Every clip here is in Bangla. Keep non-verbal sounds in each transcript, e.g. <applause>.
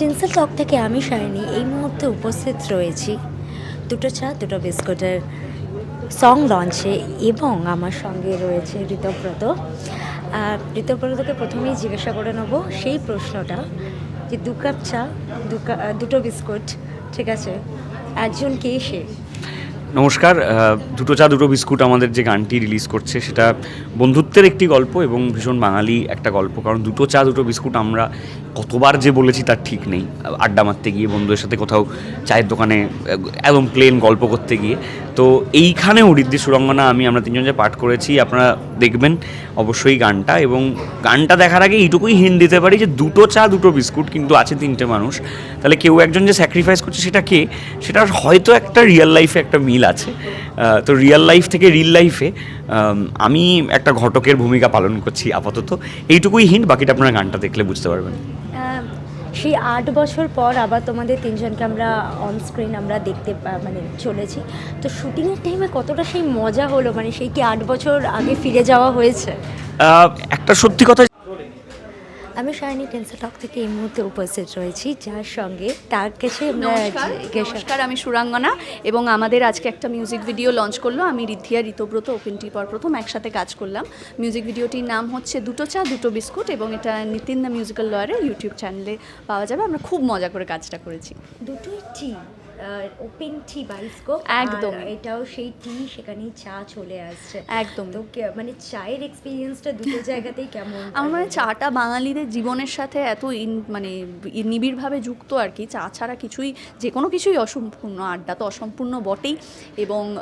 টেন্সেল টক থেকে আমি সায়নি এই মুহূর্তে উপস্থিত রয়েছি। দুটো চা, দুটো বিস্কুটের সং লঞ্চে এবং আমার সঙ্গে রয়েছে ঋতব্রত। ঋতব্রতকে প্রথমেই জিজ্ঞাসা করে নেব সেই প্রশ্নটা যে দু কাপ চা, দু দুটো বিস্কুট, ঠিক আছে? একজন কে সে? নমস্কার দুটো চা, দুটো বিস্কুট আমাদের যে গানটি রিলিজ করছে সেটা বন্ধুত্বের একটি গল্প এবং ভীষণ বাঙালি একটা গল্প। কারণ দুটো চা, দুটো বিস্কুট আমরা কতবার যে বলেছি তার ঠিক নেই। আড্ডা মারতে গিয়ে, বন্ধুদের সাথে কোথাও চায়ের দোকানে একদম প্লেন গল্প করতে গিয়ে। তো এইখানেও হরিদ্দি সুরঙ্গনা আমি, আমরা তিনজন যে পাঠ করেছি, আপনারা দেখবেন অবশ্যই গানটা এবং গানটা দেখার আগে এইটুকুই হিন্ট দিতে পারি যে দুটো চা, দুটো বিস্কুট কিন্তু আছে তিনটে মানুষ। তাহলে কেউ একজন যে স্যাক্রিফাইস করছে সেটা কে? সেটা হয়তো একটা রিয়েল লাইফে একটা মিল আছে। তো রিয়েল লাইফ থেকে রিল লাইফে আমি একটা ঘটকের ভূমিকা পালন করছি আপাতত। এইটুকুই হিন্ট বাকিটা আপনারা গানটা দেখলে বুঝতে পারবেন। সেই আট বছর পর আবার তোমাদের তিনজনকে আমরা অন স্ক্রিন আমরা দেখতে মানে চলেছি। তো শুটিংয়ের টাইমে কতটা সেই মজা হলো? মানে সেই কি আট বছর আগে ফিরে যাওয়া হয়েছে? একটা সত্যি কথা আমি শাইনি টেন্সা টক থেকে এই মুহূর্তে উপস্থিত রয়েছি যার সঙ্গে তার কাছে নমস্কার আমি সুরাঙ্গনা এবং আমাদের আজকে একটা মিউজিক ভিডিও লঞ্চ করল। আমি রিদ্ধিয়া ঋতব্রত ওপেন টি পর প্রথম একসাথে কাজ করলাম। মিউজিক ভিডিওটির নাম হচ্ছে দুটো চা দুটো বিস্কুট এবং এটা নিতিন দ্য মিউজিক্যাল লয়ারের ইউটিউব চ্যানেলে পাওয়া যাবে। আমরা খুব মজা করে কাজটা করেছি। দুটোই টি ওপেন টি বাইস্কোপ একদম। এটাও সেই টি সেখানেই চা চলে আসছে। একদম তো মানে চায়ের এক্সপিরিয়েন্সটা দুটো জায়গাতেই কেমন? <laughs> আমার মানে চাটা বাঙালিদের জীবনের সাথে এত ইন মানে নিবিড়ভাবে যুক্ত আর কি। চা ছাড়া কিছুই যে কোনো কিছুই অসম্পূর্ণ আড্ডা তো অসম্পূর্ণ বটেই। এবং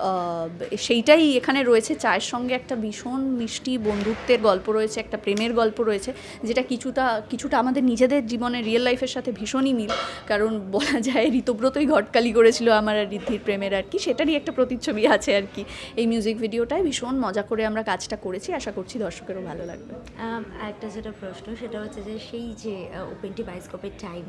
সেইটাই এখানে রয়েছে। চায়ের সঙ্গে একটা ভীষণ মিষ্টি বন্ধুত্বের গল্প রয়েছে একটা প্রেমের গল্প রয়েছে যেটা কিছুটা কিছুটা আমাদের নিজেদের জীবনে রিয়েল লাইফের সাথে ভীষণই মিল। কারণ বলা যায় ঋতব্রতই ঘটকালি করেছিল আমার আর ঋদ্ধির প্রেমের আর কি সেটারই একটা প্রতিচ্ছবি আছে আর কি। এই মিউজিক ভিডিওটায় ভীষণ মজা করে আমরা কাজটা করেছি আশা করছি দর্শকেরও ভালো লাগবে। একটা যেটা প্রশ্ন সেটা হচ্ছে যে সেই যে ওপেনটি বাইস্কোপের টাইম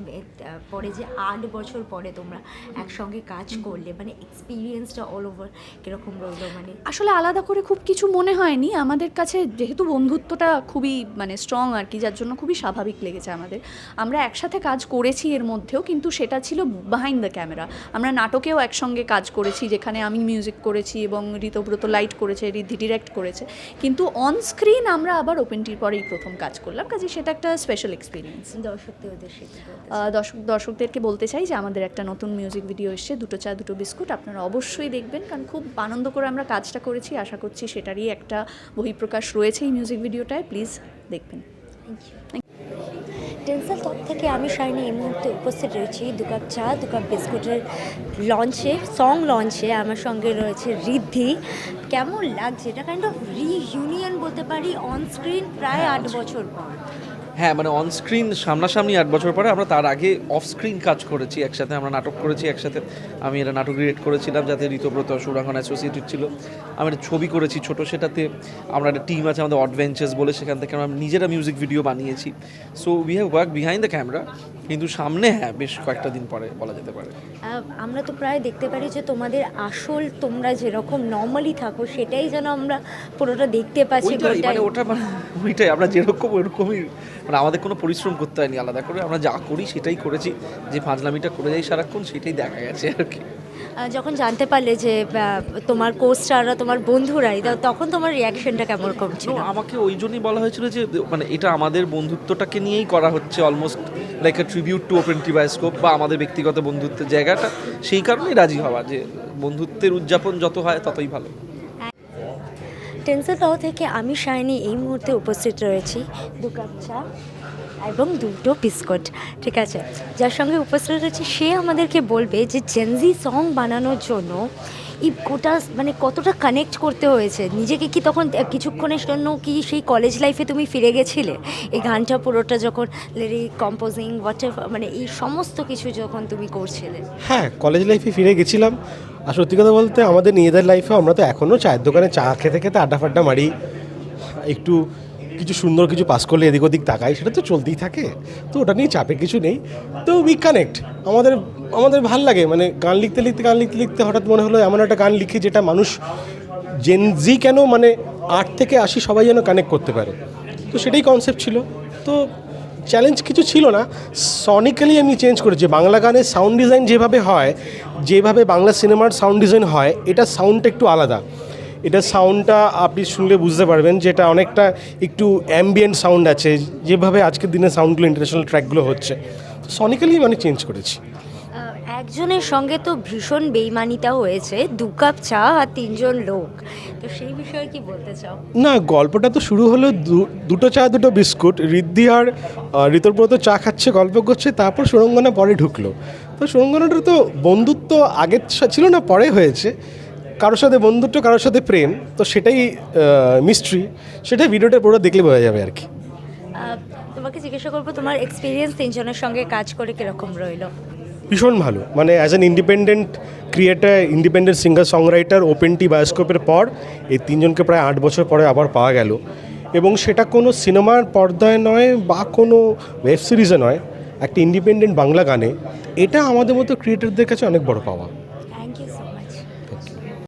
পরে যে আট বছর পরে তোমরা একসঙ্গে কাজ করলে মানে এক্সপিরিয়েন্সটা অল ওভার কীরকম রইল মানে? আসলে আলাদা করে খুব কিছু মনে হয়নি। আমাদের কাছে যেহেতু বন্ধুত্বটা খুবই মানে স্ট্রং আর কি যার জন্য খুবই স্বাভাবিক লেগেছে আমাদের। আমরা একসাথে কাজ করেছি এর মধ্যেও কিন্তু সেটা ছিল বিহাইন্ড দ্য ক্যামেরা আমরা নাটকেও একসঙ্গে কাজ করেছি যেখানে আমি মিউজিক করেছি এবং ঋতব্রত লাইট করেছে ঋদ্ধি ডিরেক্ট করেছে। কিন্তু অন স্ক্রিন আমরা আবার ওপেনটির পরেই প্রথম কাজ করলাম। কাজে সেটা একটা স্পেশাল এক্সপিরিয়েন্স দর্শকদের দর্শক দর্শকদেরকে বলতে চাই যে আমাদের একটা নতুন মিউজিক ভিডিও এসছে দুটো চা দুটো বিস্কুট। আপনারা অবশ্যই দেখবেন কারণ খুব আনন্দ করে আমরা কাজটা করেছি। আশা করছি সেটারই একটা বহিঃপ্রকাশ রয়েছে এই মিউজিক ভিডিওটায় প্লিজ দেখবেন। টেন্সেল টপ থেকে আমি শাইনি এই মুহূর্তে উপস্থিত রয়েছি। দু কাপ চা দু কাপ বিস্কুটের লঞ্চে সং লঞ্চে আমার সঙ্গে রয়েছে ঋদ্ধি। কেমন লাগছে? এটা কাইন্ড অফ রিইউনিয়ন বলতে পারি অন স্ক্রিন প্রায় আট বছর পর। হ্যাঁ মানে অন স্ক্রিন সামনাসামনি আট বছর পরে আমরা তার আগে অফ স্ক্রিন কাজ করেছি একসাথে আমরা নাটক করেছি একসাথে আমি এটা নাটক ডিরেক্ট করেছিলাম যাতে ঋতব্রত সুরাঙ্গন অ্যাসোসিয়েটেড ছিল। আমি একটা ছবি করেছি ছোট সেটাতে আমরা একটা টিম আছে আমাদের অডভেঞ্চার্স বলে সেখান থেকে আমরা নিজেরা মিউজিক ভিডিও বানিয়েছি। So we have work behind the camera কিন্তু সামনে হ্যাঁ বেশ কয়েকটা দিন পরে বলা যেতে পারে। আমরা তো প্রায় দেখতে পারি যে তোমাদের আসল তোমরা যেরকম নর্মালি থাকো সেটাই যেন আমরা পুরোটা দেখতে পাচ্ছি ওইটাই মানে ওটা মানে ওইটাই আমরা যেরকম ওরকমই মানে আমাদের কোনো পরিশ্রম করতে হয়নি আলাদা করে আমরা যা করি সেটাই করেছি যে ফাজলামিটা করে যাই সারাক্ষণ সেটাই দেখা গেছে আর কি। যখন জানতে পারলে যে তোমার কোস্টাররা তোমার বন্ধুরাই তখন তোমার রিয়াকশনটা কেমন কম ছিল আমাকে ওই জন্যই বলা হয়েছিল যে মানে এটা আমাদের বন্ধুত্বটাকে নিয়েই করা হচ্ছে almost like a tribute to open tee bioscope বা আমাদের ব্যক্তিগত বন্ধুত্বের জায়গাটা সেই কারণেই রাজি হওয়া যে বন্ধুত্বের উদযাপন যত হয় ততই ভালো। টেন্সেল টাও থেকে আমি শাইনি এই মুহূর্তে উপস্থিত রয়েছি। দু কাপ চা এবং দুটো বিস্কুট, ঠিক আছে? যার সঙ্গে উপস্থিত রয়েছে সে আমাদেরকে বলবে যে জেনজি সং বানানোর জন্য এই গোটা মানে কতটা কানেক্ট করতে হয়েছে। নিজেকে কি তখন কিছুক্ষণের জন্য কি সেই কলেজ লাইফে তুমি ফিরে গেছিলে? এই গানটা পুরোটা যখন লিরিক কম্পোজিং হোয়াট মানে এই সমস্ত কিছু যখন তুমি করছিলে। হ্যাঁ কলেজ লাইফে ফিরে গেছিলাম। আর সত্যি কথা বলতে আমাদের নিজেদের লাইফে আমরা তো এখনও চায়ের দোকানে চা খেতে খেতে আড্ডা ফাড্ডা মারি। একটু কিছু সুন্দর কিছু পাস করলে এদিক ওদিক তাকাই, সেটা তো চলতেই থাকে। তো ওটা নিয়ে চাপে কিছু নেই। তো উই কানেক্ট আমাদের আমাদের ভালো লাগে। মানে গান লিখতে লিখতে, গান লিখতে লিখতে হঠাৎ মনে হলো এমন একটা গান লিখি যেটা মানুষ জেনজি কেন মানে আট থেকে আশি সবাই যেন কানেক্ট করতে পারে। তো সেটাই কনসেপ্ট ছিল। তো চ্যালেঞ্জ কিছু ছিল না। সনিক্যালি আমি চেঞ্জ করেছি। বাংলা গানের সাউন্ড ডিজাইন যেভাবে হয়, যেভাবে বাংলা সিনেমার সাউন্ড ডিজাইন হয়, এটা সাউন্ডটা একটু আলাদা। এটা সাউন্ডটা আপনি শুনলে বুঝতে পারবেন যেটা অনেকটা একটু অ্যাম্বিয়েন্ট সাউন্ড আছে, যেভাবে আজকের দিনে সাউন্ডগুলো ইন্টারন্যাশনাল ট্র্যাকগুলো হচ্ছে। সনিক্যালি আমি চেঞ্জ করেছি। একজনের সঙ্গে তো ভীষণ বেইমানিটাও হয়েছে দু কাপ চা আর তিনজন লোক। তো সেই বিষয়ে কি বলতে চাও? না গল্পটা তো শুরু হলো দুটো চা দুটো বিস্কুট। ঋদ্ধি আর আহ, ঋতুব্রত চা খাচ্ছে গল্প করছে তারপর সুরঙ্গনা পরে ঢুকলো। তো সুরঙ্গনাটা তো বন্ধুত্ব আগের সা- ছিল না পরে হয়েছে। কারোর সাথে বন্ধুত্ব কারোর সাথে প্রেম তো সেটাই মিস্ট্রি সেটাই ভিডিওটা পুরো দেখলে বোঝা যাবে আর কি। তোমাকে জিজ্ঞাসা করব তোমার এক্সপিরিয়েন্স তিনজনের সঙ্গে কাজ করে কীরকম রইল? ভীষণ ভালো। মানে as an independent creator independent singer songwriter open tee বায়োস্কোপের পর এই তিনজনকে প্রায় আট বছর পরে আবার পাওয়া গেল। এবং সেটা কোনো সিনেমার পর্দায় নয় বা কোনো ওয়েব সিরিজে নয়, একটা ইন্ডিপেন্ডেন্ট বাংলা গানে। এটা আমাদের মতো ক্রিয়েটারদের কাছে অনেক বড় পাওয়া।